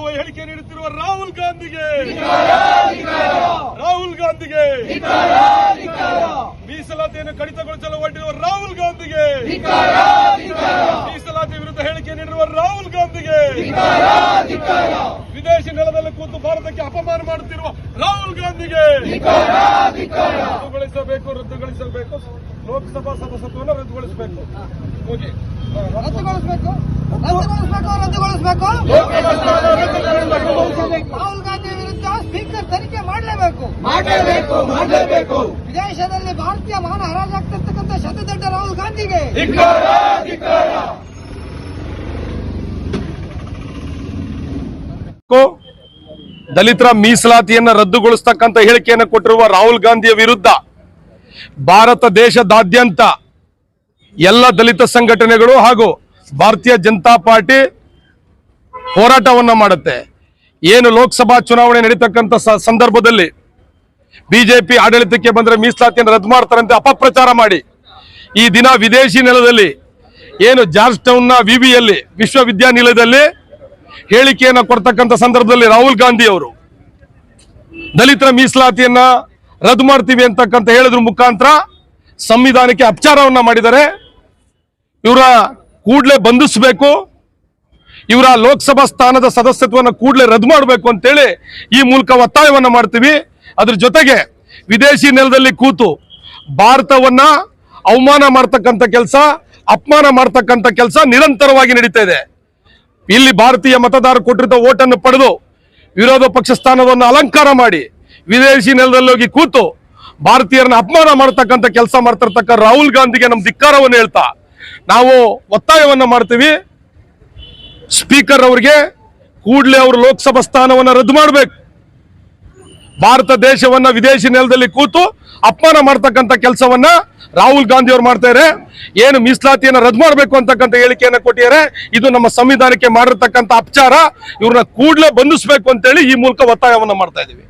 ಯಾವ ಹೇಳಿಕೆ ನೀಡುತ್ತಿರುವ ರಾಹುಲ್ ಗಾಂಧಿಗೆ. ರಾಹುಲ್ ಗಾಂಧಿಗೆ. ಮೀಸಲಾತಿಯನ್ನು ಕಡಿತಗೊಳಿಸಲು ಹೊರಟಿರುವ ರಾಹುಲ್ ಗಾಂಧಿಗೆ. ಮೀಸಲಾತಿ ವಿರುದ್ಧ ಹೇಳಿಕೆ ನೀಡಿರುವ ರಾಹುಲ್ ಗಾಂಧಿಗೆ. ವಿದೇಶಿ ನೆಲದಲ್ಲಿ ಕೂತು ಭಾರತಕ್ಕೆ ಅಪಮಾನ ಮಾಡುತ್ತಿರುವ ರಾಹುಲ್ ಗಾಂಧಿಗೆ. ರದ್ದುಗೊಳಿಸಬೇಕು ರದ್ದುಗೊಳಿಸಬೇಕು. ಲೋಕಸಭಾ ಸದಸ್ಯತ್ವವನ್ನು ರದ್ದುಗೊಳಿಸಬೇಕು. ರದ್ದುಗೊಳಿಸಬೇಕು. ರದ್ದುಗೊಳಿಸಬೇಕು ರಾಹುಲ್ ಗಾಂಧಿ ವಿರುದ್ಧ ಸ್ಪೀಕರ್ ತನಿಖೆ ಮಾಡಲೇಬೇಕು. ಮಾಡಲೇಬೇಕು ಮಾಡಲೇಬೇಕು. ವಿದೇಶದಲ್ಲಿ ಭಾರತೀಯ ಮಾನ ಹರಾಜಾಗ್ತಿರ್ತಕ್ಕಂಥ ಶತದೊಡ್ಡ ರಾಹುಲ್ ಗಾಂಧಿಗೆ. ದಲಿತರ ಮೀಸಲಾತಿಯನ್ನ ರದ್ದುಗೊಳಿಸ್ತಕ್ಕಂಥ ಹೇಳಿಕೆಯನ್ನು ಕೊಟ್ಟಿರುವ ರಾಹುಲ್ ಗಾಂಧಿಯ ವಿರುದ್ಧ ಭಾರತ ದೇಶದಾದ್ಯಂತ ಎಲ್ಲ ದಲಿತ ಸಂಘಟನೆಗಳು ಹಾಗೂ ಭಾರತೀಯ ಜನತಾ ಪಾರ್ಟಿ ಹೋರಾಟವನ್ನ ಮಾಡುತ್ತೆ. ಏನು ಲೋಕಸಭಾ ಚುನಾವಣೆ ನಡೀತಕ್ಕಂಥ ಸಂದರ್ಭದಲ್ಲಿ ಬಿಜೆಪಿ ಆಡಳಿತಕ್ಕೆ ಬಂದರೆ ಮೀಸಲಾತಿಯನ್ನು ರದ್ದು ಮಾಡ್ತಾರಂತೆ, ಅಪಪ್ರಚಾರ ಮಾಡಿ. ಈ ದಿನ ವಿದೇಶಿ ನೆಲದಲ್ಲಿ ಏನು ಜಾರ್ಜ್ ಟೌನ್ನ ವಿವಿಯಲ್ಲಿ ವಿಶ್ವವಿದ್ಯಾನಿಲಯದಲ್ಲಿ ಹೇಳಿಕೆಯನ್ನು ಕೊಡ್ತಕ್ಕಂಥ ಸಂದರ್ಭದಲ್ಲಿ ರಾಹುಲ್ ಗಾಂಧಿ ಅವರು, ದಲಿತರ ಮೀಸಲಾತಿಯನ್ನ ರದ್ದು ಮಾಡ್ತೀವಿ ಅಂತಕ್ಕಂಥ ಹೇಳಿದ್ರ ಮುಖಾಂತರ ಸಂವಿಧಾನಕ್ಕೆ ಅಪಚಾರವನ್ನ ಮಾಡಿದ್ದಾರೆ. ಇವರ ಕೂಡಲೇ ಬಂಧಿಸಬೇಕು. ಇವರ ಲೋಕಸಭಾ ಸ್ಥಾನದ ಸದಸ್ಯತ್ವವನ್ನು ಕೂಡಲೇ ರದ್ದು ಮಾಡಬೇಕು ಅಂತೇಳಿ ಈ ಮೂಲಕ ಒತ್ತಾಯವನ್ನು ಮಾಡ್ತೀವಿ. ಅದ್ರ ಜೊತೆಗೆ ವಿದೇಶಿ ನೆಲದಲ್ಲಿ ಕೂತು ಭಾರತವನ್ನ ಅವಮಾನ ಮಾಡ್ತಕ್ಕಂಥ ಕೆಲಸ, ಅಪಮಾನ ಮಾಡ್ತಕ್ಕಂಥ ಕೆಲಸ ನಿರಂತರವಾಗಿ ನಡೀತಾ ಇದೆ. ಇಲ್ಲಿ ಭಾರತೀಯ ಮತದಾರರು ಕೊಟ್ಟಿದ್ದ ಓಟನ್ನು ಪಡೆದು ವಿರೋಧ ಪಕ್ಷ ಸ್ಥಾನವನ್ನು ಅಲಂಕಾರ ಮಾಡಿ ವಿದೇಶಿ ನೆಲದಲ್ಲಿ ಹೋಗಿ ಕೂತು ಭಾರತೀಯರನ್ನ ಅಪಮಾನ ಮಾಡ್ತಕ್ಕಂಥ ಕೆಲಸ ಮಾಡ್ತಿರ್ತಕ್ಕ ರಾಹುಲ್ ಗಾಂಧಿಗೆ ನಮ್ಮ ಧಿಕ್ಕಾರವನ್ನು ಹೇಳ್ತಾ ನಾವು ಒತ್ತಾಯವನ್ನ ಮಾಡ್ತೀವಿ. ಸ್ಪೀಕರ್ ಅವರಿಗೆ ಕೂಡಲೇ ಅವರು ಲೋಕಸಭಾ ಸ್ಥಾನವನ್ನು ರದ್ದು ಮಾಡಬೇಕು. ಭಾರತ ದೇಶವನ್ನ ವಿದೇಶಿ ನೆಲದಲ್ಲಿ ಕೂತು ಅಪಮಾನ ಮಾಡ್ತಕ್ಕಂಥ ಕೆಲಸವನ್ನ ರಾಹುಲ್ ಗಾಂಧಿ ಅವರು ಮಾಡ್ತಾರೆ ಏನು ಮೀಸಲಾತಿಯನ್ನ ರದ್ದು ಮಾಡಬೇಕು ಅಂತಕ್ಕಂಥ ಹೇಳಿಕೆಯನ್ನ ಕೊಟ್ಟಿದ್ದಾರೆ ಇದು ನಮ್ಮ ಸಂವಿಧಾನಕ್ಕೆ ಮಾಡಿರ್ತಕ್ಕಂಥ ಅಪಚಾರ. ಇವ್ರನ್ನ ಕೂಡಲೇ ಬಂಧಿಸಬೇಕು ಅಂತೇಳಿ ಈ ಮೂಲಕ ಒತ್ತಾಯವನ್ನ ಮಾಡ್ತಾ ಇದೀವಿ